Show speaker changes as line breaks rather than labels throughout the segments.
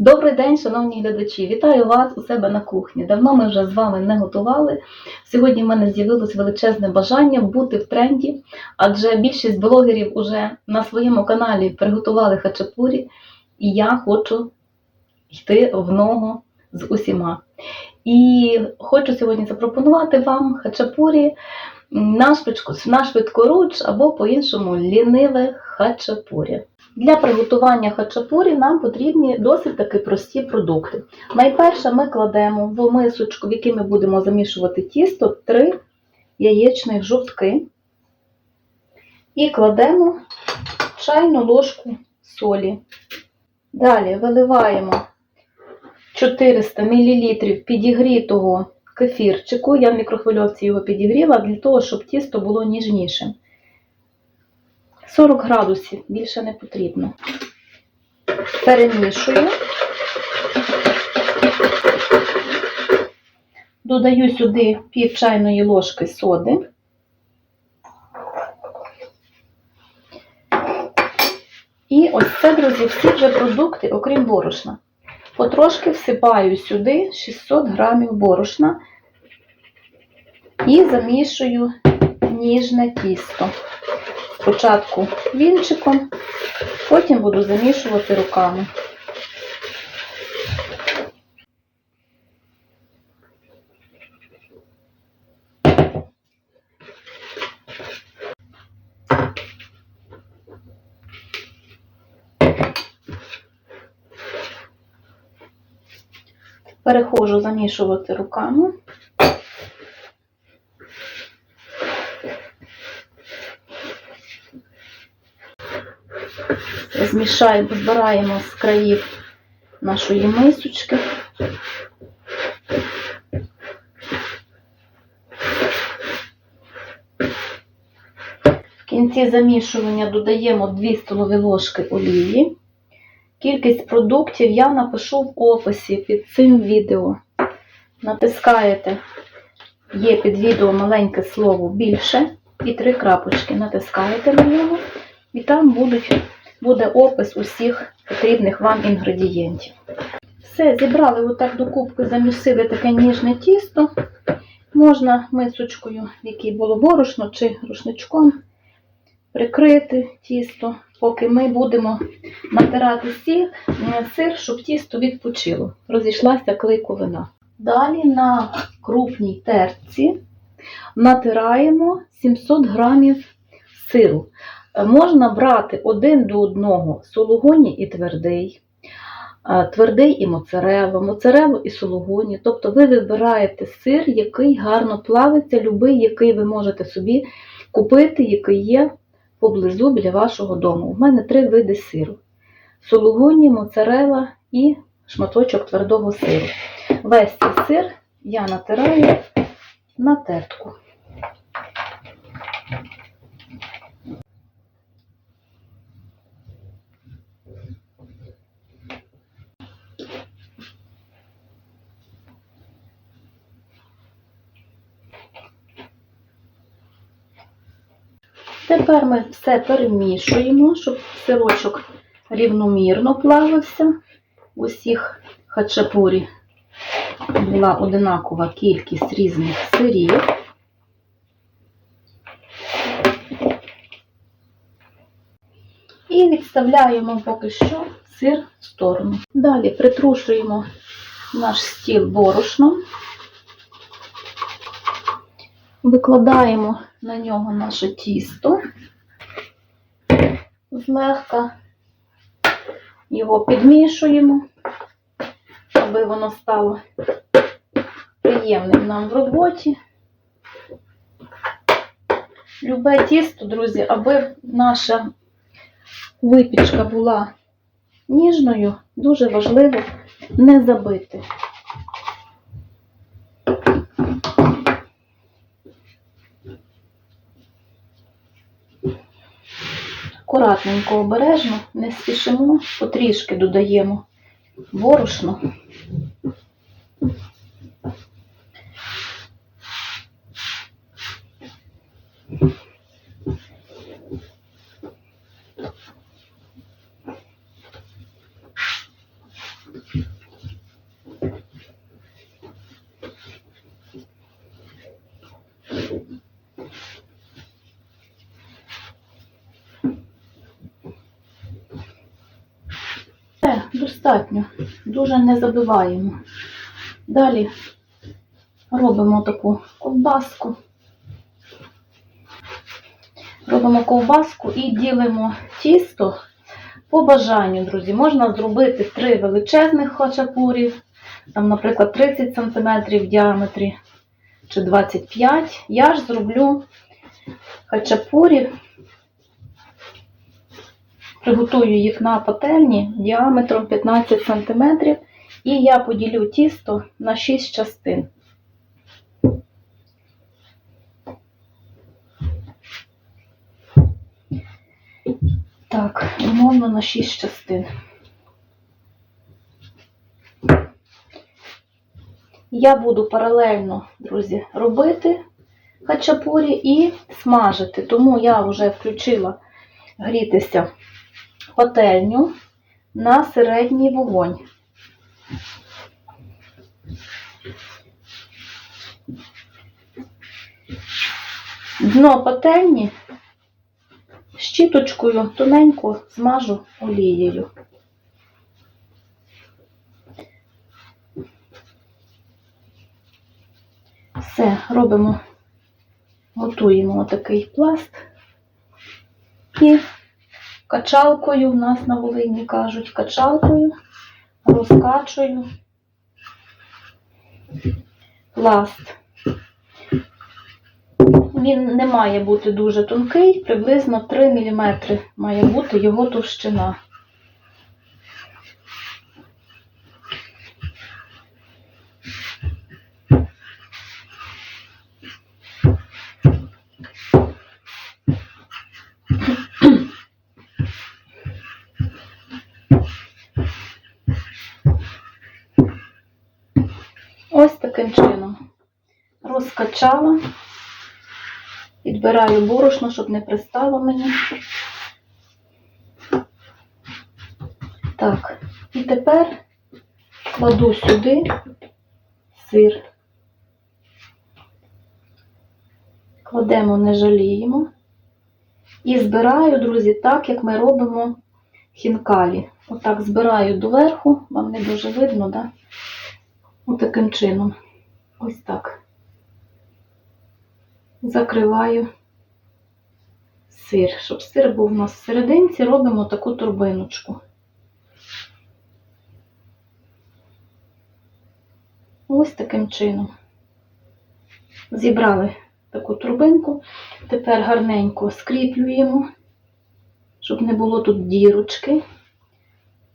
Добрий день, шановні глядачі! Вітаю вас у себе на кухні. Давно ми вже з вами не готували. Сьогодні в мене з'явилось величезне бажання бути в тренді, адже більшість блогерів уже на своєму каналі приготували хачапурі, і я хочу йти в ногу з усіма. І хочу сьогодні запропонувати вам хачапурі на, швидко, на швидкоруч або по-іншому ліниве хачапурі. Для приготування хачапурі нам потрібні досить таки прості продукти. Найперше ми кладемо в мисочку, в якій ми будемо замішувати тісто, 3 яєчних жовтки і кладемо чайну ложку солі. Далі виливаємо 400 мл підігрітого кефірчику. Я в мікрохвильовці його підігріла для того, щоб тісто було ніжнішим. 40 градусів, більше не потрібно. Перемішую. Додаю сюди пів чайної ложки соди. І ось це, друзі, всі вже продукти, окрім борошна. Потрошки всипаю сюди 600 грамів борошна і замішую ніжне тісто. Спочатку вінчиком, потім буду замішувати руками. Переходжу замішувати руками. Змішаємо, збираємо з країв нашої мисочки. В кінці замішування додаємо 2 столові ложки олії. Кількість продуктів я напишу в описі під цим відео. Натискаєте, є під відео маленьке слово більше і три крапочки. Натискаєте на нього, і там будуть, буде опис усіх потрібних вам інгредієнтів. Все, зібрали отак до кубки, замісили таке ніжне тісто. Можна мисочкою, в якій було борошно, чи рушничком прикрити тісто, поки ми будемо натирати сір, сир, щоб тісто відпочило. Розійшлася клейковина. Далі на крупній терці натираємо 700 грамів сиру. Можна брати один до одного сулугуні і твердий, твердий і моцарело, моцарело і сулугуні. Тобто ви вибираєте сир, який гарно плавиться, любий, який ви можете собі купити, який є поблизу біля вашого дому. У мене три види сиру: сулугуні, моцарела і шматочок твердого сиру. Весь цей сир я натираю на тертку. Тепер ми все перемішуємо, щоб сирочок рівномірно плавився. Усіх хачапурі була одинакова кількість різних сирів. І відставляємо поки що сир в сторону. Далі притрушуємо наш стіл борошном, викладаємо на нього наше тісто, злегка його підмішуємо, аби воно стало приємним нам в роботі. Любе тісто, друзі, аби наша випічка була ніжною, дуже важливо не забити. Акуратненько, обережно, не спішимо, потрішки додаємо борошно. Все, достатньо. Дуже не забиваємо. Далі робимо таку ковбаску. Робимо ковбаску і ділимо тісто по бажанню, друзі. Можна зробити три величезних хачапурів, там, наприклад, 30 см в діаметрі чи 25 Я ж зроблю хачапурів, приготую їх на пательні діаметром 15 см і я поділю тісто на 6 частин. Так, умовно на 6 частин. Я буду паралельно, друзі, робити хачапурі і смажити. Тому я вже включила грітися пательню на середній вогонь. Дно пательні щіточкою тоненько змажу олією. Все, робимо, готуємо отакий пласт. І качалкою, в нас на Волині кажуть, качалкою розкачую пласт. Він не має бути дуже тонкий, приблизно 3 мм має бути його товщина. Ось таким чином розкачала. Підбираю борошно, щоб не пристало мені. Так, і тепер кладу сюди сир. Кладемо, не жаліємо. І збираю, друзі, так, як ми робимо хінкалі. Отак збираю доверху, вам не дуже видно, да? Отаким чином. Ось так закриваю сир. Щоб сир був у нас всерединці, робимо таку турбиночку. Ось таким чином. Зібрали таку турбинку. Тепер гарненько скріплюємо, щоб не було тут дірочки.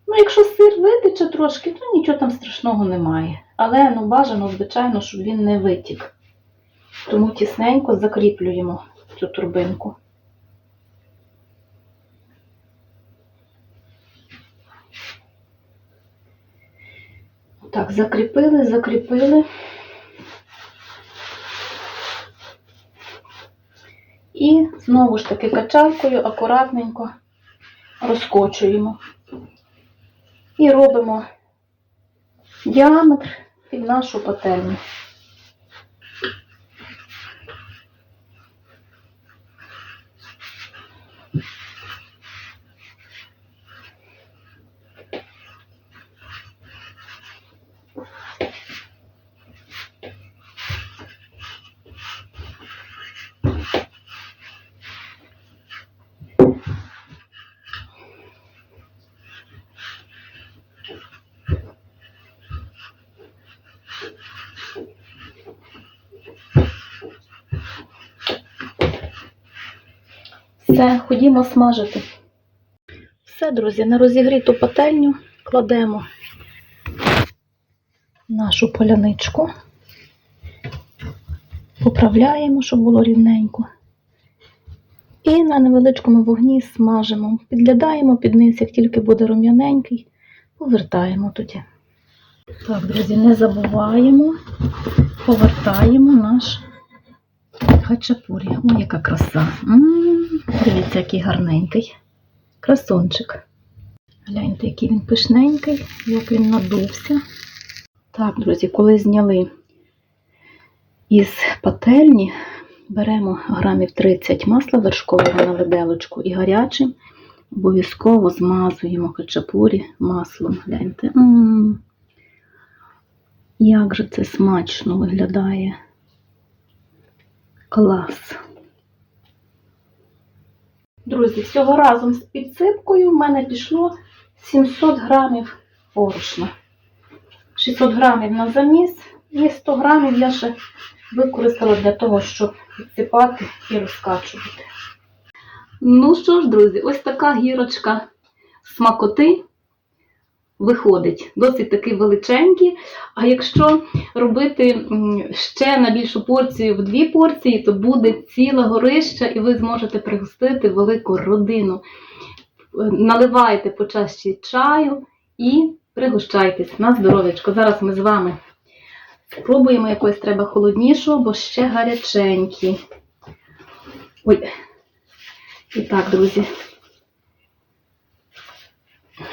Ну, якщо сир витече трошки, то нічого там страшного немає. Але ну, бажано, звичайно, щоб він не витік. Тому тісненько закріплюємо цю турбинку. Так, закріпили, закріпили. І знову ж таки качалкою акуратненько розкочуємо. І робимо діаметр під нашу пательню. Все, ходімо смажити. Все, друзі, на розігріту пательню кладемо нашу поляничку, поправляємо, щоб було рівненько. І на невеличкому вогні смажимо. Підглядаємо під низ, як тільки буде рум'яненький, повертаємо тоді. Так, друзі, не забуваємо, повертаємо наш хачапурі. Ой, яка краса. М, Дивіться, який гарненький. Красунчик. Гляньте, який він пишненький, як він надувся. Так, друзі, коли зняли із пательні, беремо грамів 30 масла вершкового на виделочку і гарячим обов'язково змазуємо хачапурі маслом. Гляньте. М, Як же це смачно виглядає. Клас. Друзі, всього разом з підсипкою в мене пішло 700 грамів борошна. 600 грамів на заміс і 100 грамів я ще використала для того, щоб підсипати і розкачувати. Ну що ж, друзі, ось така гірочка смакоти виходить. Досить таки величенькі. А якщо робити ще на більшу порцію в дві порції, то буде ціла горища, і ви зможете пригостити велику родину. Наливайте по чаші чаю і пригощайтесь на здоров'ячко. Зараз ми з вами спробуємо якось треба холоднішого, бо ще гаряченькі. Ой. І так, друзі.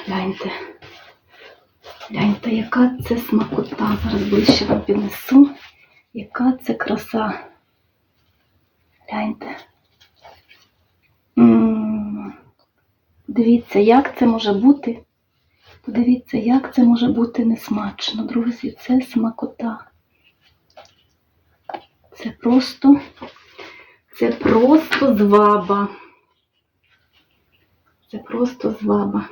Гляньте. Гляньте, яка це смакота. Зараз ближче вам піднесу. Яка це краса. Гляньте. М. Дивіться, як це може бути. Подивіться, як це може бути несмачно, друзі. Це смакота. Це просто, це просто зваба. Це просто зваба.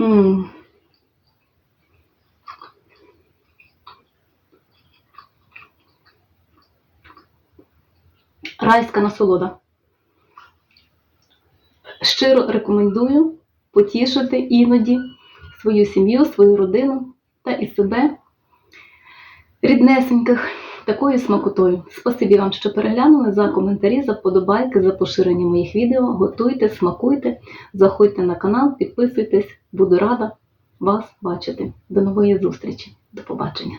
М. Райська насолода. Щиро рекомендую потішити іноді свою сім'ю, свою родину та і себе ріднесеньких такою смакотою. Спасибі вам, що переглянули за коментарі, за вподобайки, за поширення моїх відео. Готуйте, смакуйте, заходьте на канал, підписуйтесь, буду рада вас бачити. До нової зустрічі. До побачення.